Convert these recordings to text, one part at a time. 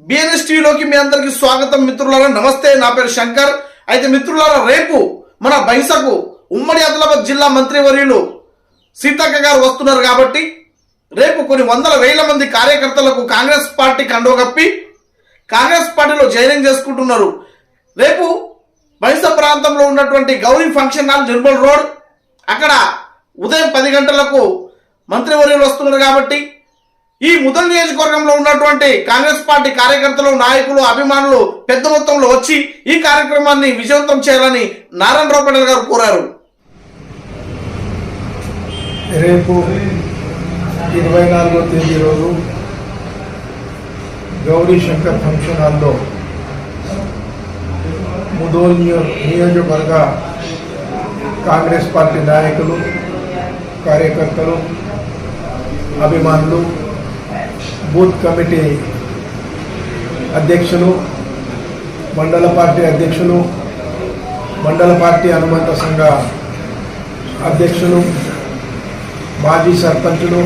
BNS టీవీలోకి మీ అందరికి స్వాగతం మిత్రులారా. నమస్తే నా పేరు శంకర్. అయితే మిత్రులారా రేపు మన బైసకు ఉమ్మడి ఆదిలాబాద్ జిల్లా మంత్రివర్యులు సీతక్క గారు వస్తున్నారు కాబట్టి రేపు కొన్ని వందల వేల మంది కార్యకర్తలకు కాంగ్రెస్ పార్టీ కండువ కప్పి కాంగ్రెస్ పార్టీలో జాయినింగ్ చేసుకుంటున్నారు. రేపు బైస ప్రాంతంలో ఉన్నటువంటి Gowri function hall Nirmal road అక్కడ ఉదయం పది గంటలకు మంత్రివర్యులు వస్తున్నారు కాబట్టి ఈ ముదల్ నియోజకవర్గంలో ఉన్నటువంటి కాంగ్రెస్ పార్టీ కార్యకర్తలు నాయకులు అభిమానులు పెద్ద మొత్తంలో వచ్చి ఈ కార్యక్రమాన్ని విజయవంతం చేయాలని నారాయణరావు పటేల్ గారు కోరారు. రేపు ఇరవై నాలుగో తేదీ రోజు గౌరీ శంకర్ ఫంక్షన్ హాల్లో ముదోల్ నియో నియోజకవర్గ కాంగ్రెస్ పార్టీ నాయకులు కార్యకర్తలు అభిమానులు బూత్ కమిటీ అధ్యక్షులు మండల పార్టీ అధ్యక్షులు మండల పార్టీ అనుబంధ సంఘ అధ్యక్షులు మాజీ సర్పంచులు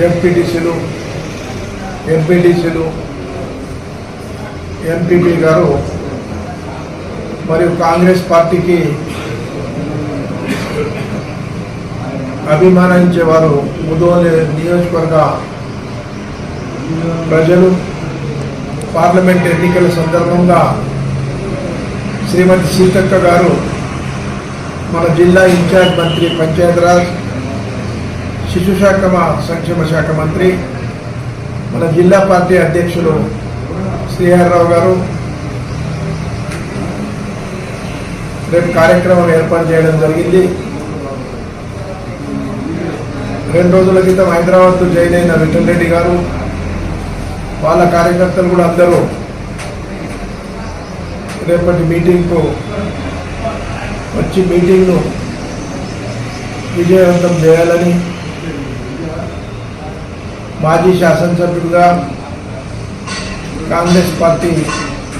ఎంపీటీసీలు ఎంపీటీసీలు ఎంపీపీ గారు మరియు కాంగ్రెస్ పార్టీకి అభిమానించేవారు ముదోల్ నియోజకవర్గ ప్రజలు పార్లమెంట్ ఎన్నికల సందర్భంగా శ్రీమతి సీతక్క గారు మన జిల్లా ఇన్ఛార్జ్ మంత్రి పంచాయతీరాజ్ శిశు శాఖ సంక్షేమ శాఖ మంత్రి మన జిల్లా పార్టీ అధ్యక్షులు శ్రీహరిరావు గారు రేపు కార్యక్రమం ఏర్పాటు చేయడం జరిగింది. రెండు రోజుల క్రితం హైదరాబాద్లో జాయిన్ అయిన విఠల్ రెడ్డి గారు వాళ్ళ కార్యకర్తలు కూడా అందరూ రేపటి మీటింగ్కు వచ్చి మీటింగ్ను విజయవంతం చేయాలని మాజీ శాసనసభ్యుడిగా కాంగ్రెస్ పార్టీ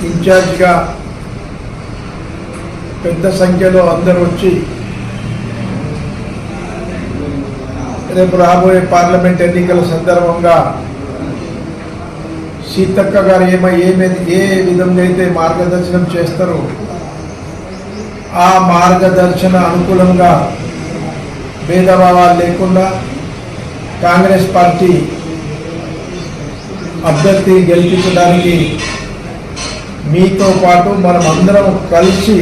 ఇన్ఛార్జ్గా పెద్ద సంఖ్యలో అందరూ వచ్చి రేపు రాబోయే పార్లమెంట్ ఎన్నికల సందర్భంగా సీతక్క గారు ఏమై ఏమే ఏ విధంగా అయితే మార్గదర్శనం చేస్తారో ఆ మార్గదర్శన అనుకూలంగా భేదభావాలు లేకుండా కాంగ్రెస్ పార్టీ అభ్యర్థి గెలిపించడానికి మీతో పాటు మనం అందరం కలిసి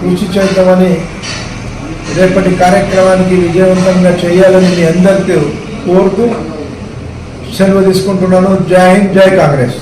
కృషి చేద్దామని రేపటి కార్యక్రమానికి విజయవంతంగా చేయాలని మీ అందరికీ కోరుతూ సెలవు తీసుకుంటున్నాను. జై హింద్ జై కాంగ్రెస్.